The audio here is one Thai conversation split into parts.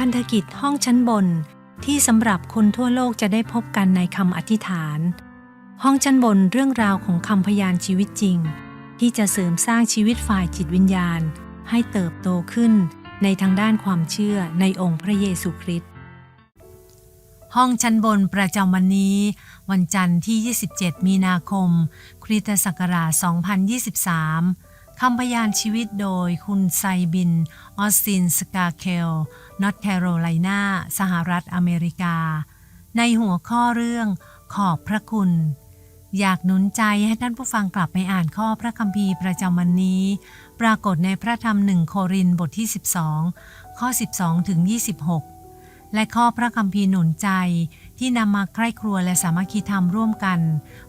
พันธกิจห้องชั้นบน ที่สำหรับคนทั่วโลกจะได้พบกันในคำอธิษฐาน ห้องชั้นบนเรื่องราวของคำพยานชีวิตจริง ที่จะเสริมสร้างชีวิตฝ่ายจิตวิญญาณ ให้เติบโตขึ้นในทางด้านความเชื่อในองค์พระเยซูคริสต์ห้องชั้นบนประจำวันนี้ วันจันทร์ที่ 27 มีนาคม คริสตศักราช 2023 คำพยานชีวิตโดยคุณไซบิน ออสติน สกาเคล นอตแคโรไลนาสหรัฐอเมริกา ในหัวข้อเรื่องขอบพระคุณ อยากหนุนใจให้ท่านผู้ฟังกลับไปอ่านข้อพระคัมภีร์ประจำวันนี้ ปรากฏในพระธรรมหนึ่งโครินบทที่ 12 ข้อ 12 ถึง 26 และข้อพระคัมภีร์หนุนใจที่นำมาใคร่ครัวและสามัคคีธรรมร่วมกัน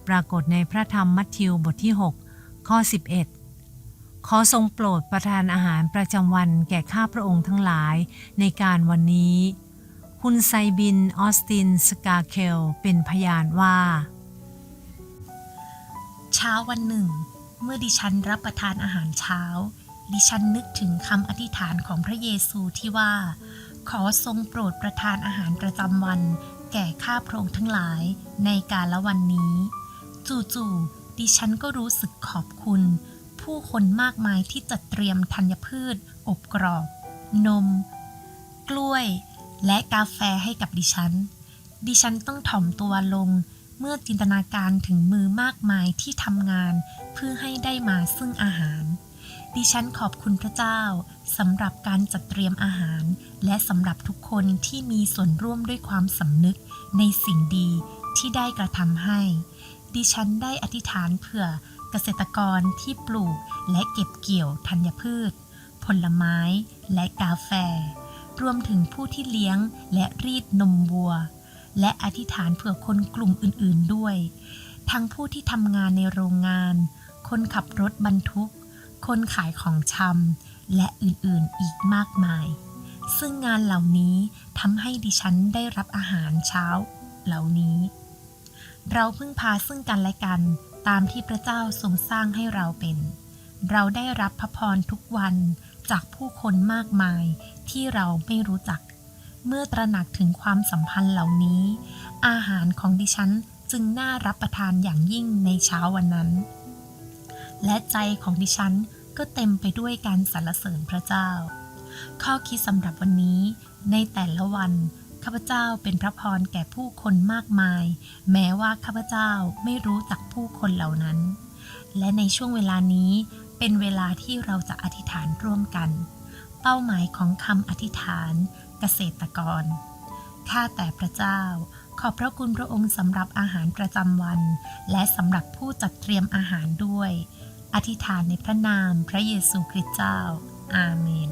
ปรากฏในพระธรรมมัทธิวบทที่ 6 ข้อ 11 ขอทรงโปรดประทานอาหารประจำวันแก่ข้าพระองค์ทั้งหลายในการวันนี้คุณไซบิน ออสติน สกาเคล เป็นพยานว่า เช้าวันหนึ่ง เมื่อดิฉันรับประทานอาหารเช้า ดิฉันนึกถึงคำอธิษฐานของพระเยซูที่ว่า ขอทรงโปรดประทานอาหารประจำวัน แก่ข้าพระองค์ทั้งหลายในกาละวันนี้ จู่ๆดิฉันก็รู้สึกขอบคุณ ผู้คนมากมายที่จัดเตรียมธัญพืช อบกรอบ นม กล้วย และกาแฟให้กับดิฉัน ดิฉันต้องถ่อมตัวลงเมื่อจินตนาการถึงมือมากมายที่ทำงาน เพื่อให้ได้มาซึ่งอาหาร ดิฉันขอบคุณพระเจ้าสำหรับการจัดเตรียมอาหาร และสำหรับทุกคนที่มีส่วนร่วมด้วยความสำนึกในสิ่งดีที่ได้กระทำให้ ดิฉันได้อธิษฐานเผื่อ เกษตรกรที่ปลูกและเก็บเกี่ยวธัญพืช ผลไม้และกาแฟ รวมถึงผู้ที่เลี้ยงและรีดนมวัว และอธิษฐานเผื่อคนกลุ่มอื่น ๆด้วย ทั้งผู้ที่ทำงานในโรงงาน คนขับรถบรรทุก คนขายของชำและอื่น ๆ อีกมากมาย ซึ่งงานเหล่านี้ทำให้ดิฉันได้รับอาหารเช้าเหล่านี้เราพึ่งพาซึ่งกันและกัน ตามที่พระเจ้าทรงสร้างให้เราเป็น เราได้รับพระพรทุกวันจากผู้คนมากมายที่เราไม่รู้จัก เมื่อตระหนักถึงความสัมพันธ์เหล่านี้ อาหารของดิฉันจึงน่ารับประทานอย่างยิ่งในเช้าวันนั้น และใจของดิฉันก็เต็มไปด้วยการสรรเสริญพระเจ้า ข้อคิดสำหรับวันนี้ในแต่ละวัน ข้าพเจ้าเป็นพระพรแก่ผู้คนมากมาย แม้ว่าข้าพเจ้าไม่รู้จักผู้คนเหล่านั้น และในช่วงเวลานี้เป็นเวลาที่เราจะอธิษฐานร่วมกัน เป้าหมายของคำอธิษฐาน เกษตรกร ข้าแต่พระเจ้า ขอบพระคุณพระองค์สำหรับอาหารประจำวัน และสำหรับผู้จัดเตรียมอาหารด้วย อธิษฐานในพระนามพระเยซูคริสต์เจ้า อาเมน